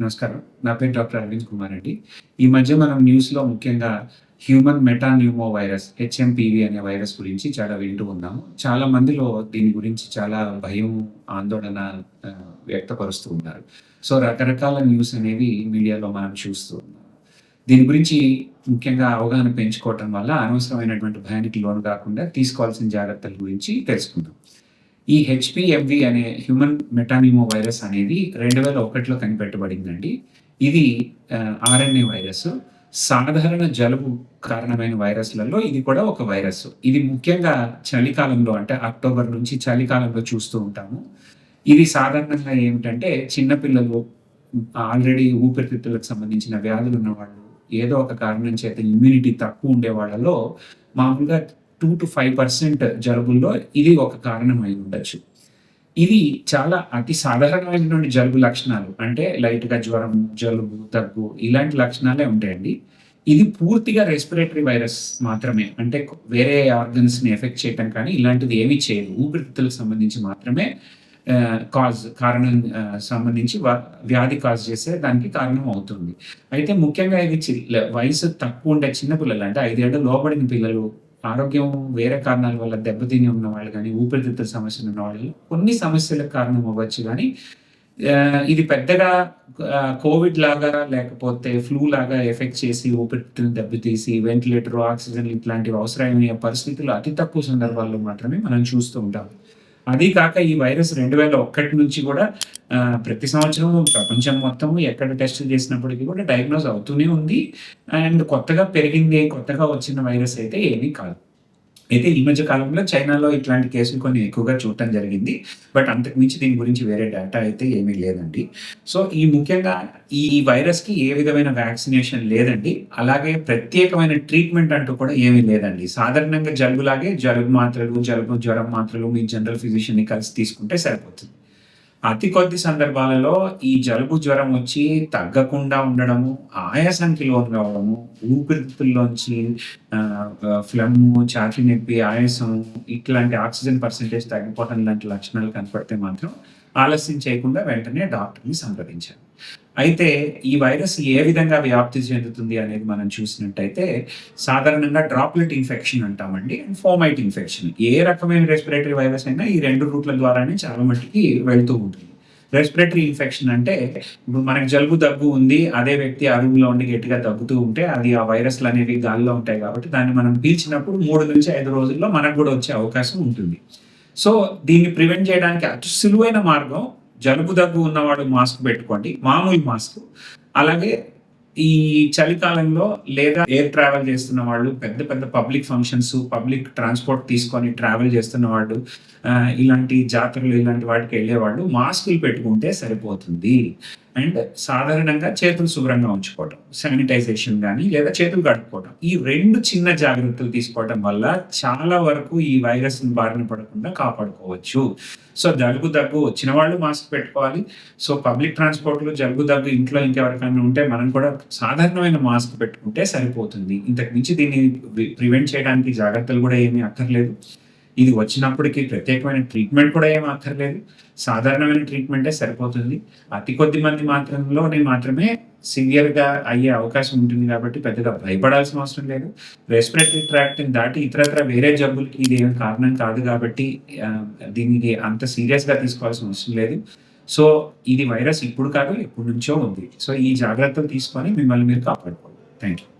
నమస్కారం. నా పేరు డాక్టర్ అరవింద్ కుమార్ అండి ఈ మధ్య మనం న్యూస్లో ముఖ్యంగా హ్యూమన్ మెటాన్యూమో వైరస్ హెచ్ఎంపివి అనే వైరస్ గురించి చాలా వింటూ ఉన్నాము. చాలా మందిలో దీని గురించి చాలా భయం ఆందోళన వ్యక్తపరుస్తూ ఉన్నారు. సో రకరకాల న్యూస్ అనేవి మీడియాలో మనం చూస్తూ ఉన్నాం. దీని గురించి ముఖ్యంగా అవగాహన పెంచుకోవటం వల్ల అనవసరమైనటువంటి భయానికి లోను కాకుండా తీసుకోవాల్సిన జాగ్రత్తల గురించి తెలుసుకుందాం. ఈ హెచ్పిఎంవి అనే హ్యూమన్ మెటానిమో వైరస్ అనేది రెండు వేల ఒకటిలో కనిపెట్టబడిందండి. ఇది ఆర్ఎన్ఏ వైరస్ సాధారణ జలుబు కారణమైన వైరస్లలో ఇది కూడా ఒక వైరస్ ఇది ముఖ్యంగా చలికాలంలో అంటే అక్టోబర్ నుంచి చలికాలంలో చూస్తూ ఉంటాము. ఇది సాధారణంగా ఏమిటంటే చిన్నపిల్లలు ఆల్రెడీ ఊపిరితిత్తులకు సంబంధించిన వ్యాధులు ఉన్న వాళ్ళు ఏదో ఒక కారణం చేత ఇమ్యూనిటీ తక్కువ ఉండే వాళ్ళలో మామూలుగా టూ టు ఫైవ్ పర్సెంట్ జలుబుల్లో ఇది ఒక కారణం అయి ఉండొచ్చు. ఇది చాలా అతి సాధారణమైనటువంటి జలుబు లక్షణాలు. అంటే లైట్గా జ్వరం జలుబు దగ్గు ఇలాంటి లక్షణాలే ఉంటాయండి. ఇది పూర్తిగా రెస్పిరేటరీ వైరస్ మాత్రమే. అంటే వేరే ఆర్గన్స్ని ఎఫెక్ట్ చేయటం కానీ ఇలాంటిది ఏమీ చేయదు. ఊపిరితిత్తులకు సంబంధించి మాత్రమే కాజ్ కారణం సంబంధించి వ్యాధి కాజ్ చేసే దానికి కారణం అవుతుంది. అయితే ముఖ్యంగా ఇది చి- వయసు తక్కువ ఉండే చిన్న పిల్లలు అంటే ఐదేళ్ళు లోబడిన పిల్లలు ఆరోగ్యం వేరే కారణాల వల్ల దెబ్బతిని ఉన్న వాళ్ళు కానీ ఊపిరితిత్తుల సమస్యలు ఉన్న వాళ్ళు కొన్ని సమస్యలకు కారణం అవ్వచ్చు కానీ ఇది పెద్దగా కోవిడ్ లాగా లేకపోతే ఫ్లూ లాగా ఎఫెక్ట్ చేసి ఊపిరితిత్తులు దెబ్బతీసి వెంటిలేటర్ ఆక్సిజన్ ఇట్లాంటివి అవసరమయ్యే పరిస్థితులు అతి తక్కువ సందర్భాల్లో మాత్రమే మనం చూస్తూ ఉంటాం. అది కాక ఈ వైరస్ రెండు వేల ఒక్కటి నుంచి కూడా ప్రతి సంవత్సరం ప్రపంచం మొత్తం ఎక్కడ టెస్టులు చేసినప్పటికీ కూడా డయాగ్నోస్ అవుతూనే ఉంది. అండ్ కొత్తగా పెరిగింది కొత్తగా వచ్చిన వైరస్ అయితే ఏమీ కాదు. అయితే ఈ మధ్య కాలంలో చైనాలో ఇట్లాంటి కేసులు కొన్ని ఎక్కువగా చూడటం జరిగింది. బట్ అంతకు మించి దీని గురించి వేరే డేటా అయితే ఏమీ లేదండి. సో ఈ ముఖ్యంగా ఈ వైరస్కి ఏ విధమైన వ్యాక్సినేషన్ లేదండి. అలాగే ప్రత్యేకమైన ట్రీట్మెంట్ అంటూ కూడా ఏమీ లేదండి. సాధారణంగా జలుబులాగే జలుబు మాత్రలు జలుబు జ్వరం మాత్రలు మీ జనరల్ ఫిజిషియన్ని కలిసి తీసుకుంటే సరిపోతుంది. అతి కొద్ది సందర్భాలలో ఈ జలుబు జ్వరం వచ్చి తగ్గకుండా ఉండడము ఆయాసానికి లోన్ కావడము ఊపిరితిత్తుల్లోంచి ఫ్లమ్ చాకి నొప్పి ఆయాసం ఇట్లాంటి ఆక్సిజన్ పర్సంటేజ్ తగ్గిపోవడం లాంటి లక్షణాలు కనపడితే మాత్రం ఆలస్యం చేయకుండా వెంటనే డాక్టర్ని సంప్రదించాలి అయితే ఈ వైరస్ ఏ విధంగా వ్యాప్తి చెందుతుంది అనేది మనం చూసినట్టయితే సాధారణంగా డ్రాప్లెట్ ఇన్ఫెక్షన్ అంటామండి అండ్ ఫోమైట్ ఇన్ఫెక్షన్. ఏ రకమైన రెస్పిరేటరీ వైరస్ అయినా ఈ రెండు రూట్ల ద్వారానే చాలా మట్టుకి వెళ్తూ ఉంటుంది. రెస్పిరేటరీ ఇన్ఫెక్షన్ అంటే ఇప్పుడు మనకి జలుబు దగ్గు ఉంది అదే వ్యక్తి ఆ రూమ్ ఉండి గట్టిగా దగ్గుతూ ఉంటే అది ఆ వైరస్లు అనేవి గాల్లో ఉంటాయి కాబట్టి దాన్ని మనం పీల్చినప్పుడు మూడు నుంచి ఐదు రోజుల్లో మనకు కూడా వచ్చే అవకాశం ఉంటుంది. సో దీన్ని ప్రివెంట్ చేయడానికి అతి సులువైన మార్గం జలుబు దగ్గు ఉన్నవాడు మాస్క్ పెట్టుకోండి మామూలు మాస్క్. అలాగే ఈ చలికాలంలో లేదా ఎయిర్ ట్రావెల్ చేస్తున్న వాళ్ళు పెద్ద పెద్ద పబ్లిక్ ఫంక్షన్స్ పబ్లిక్ ట్రాన్స్పోర్ట్ తీసుకొని ట్రావెల్ చేస్తున్న వాళ్ళు ఇలాంటి జాతరలు ఇలాంటి వాటికి వెళ్ళేవాళ్ళు మాస్కులు పెట్టుకుంటే సరిపోతుంది. అండ్ సాధారణంగా చేతులు శుభ్రంగా ఉంచుకోవటం శానిటైజేషన్ కానీ లేదా చేతులు కడుక్కోవటం. ఈ రెండు చిన్న జాగ్రత్తలు తీసుకోవటం వల్ల చాలా వరకు ఈ వైరస్ బారిన పడకుండా కాపాడుకోవచ్చు. సో జలుబు దగ్గు వచ్చిన వాళ్ళు మాస్క్ పెట్టుకోవాలి. సో పబ్లిక్ ట్రాన్స్పోర్ట్లో జలుబు దగ్గు ఇంట్లో ఇంకెవరికైనా ఉంటే మనం కూడా సాధారణమైన మాస్క్ పెట్టుకుంటే సరిపోతుంది. ఇంతకు మించి దీన్ని ప్రివెంట్ చేయడానికి జాగ్రత్తలు కూడా ఏమీ అక్కర్లేదు. ఇది వచ్చినప్పటికీ ప్రత్యేకమైన ట్రీట్మెంట్ కూడా ఏమీ అక్కర్లేదు సాధారణమైన ట్రీట్మెంటే సరిపోతుంది. అతి కొద్ది మంది మాత్రంలోనే మాత్రమే సివియర్గా అయ్యే అవకాశం ఉంటుంది కాబట్టి పెద్దగా భయపడాల్సిన అవసరం లేదు. రెస్పిరేటరీ ట్రాక్ట్ని దాటి ఇతరత్ర వేరే జబ్బులకి ఇది ఏం కారణం కాదు కాబట్టి దీనికి అంత సీరియస్గా తీసుకోవాల్సిన అవసరం లేదు. సో ఇది వైరస్ ఇప్పుడు కాదు ఎప్పటి నుంచో ఉంది. సో ఈ జాగ్రత్తలు తీసుకొని మిమ్మల్ని మీరు కాపాడుకోవాలి. Thank you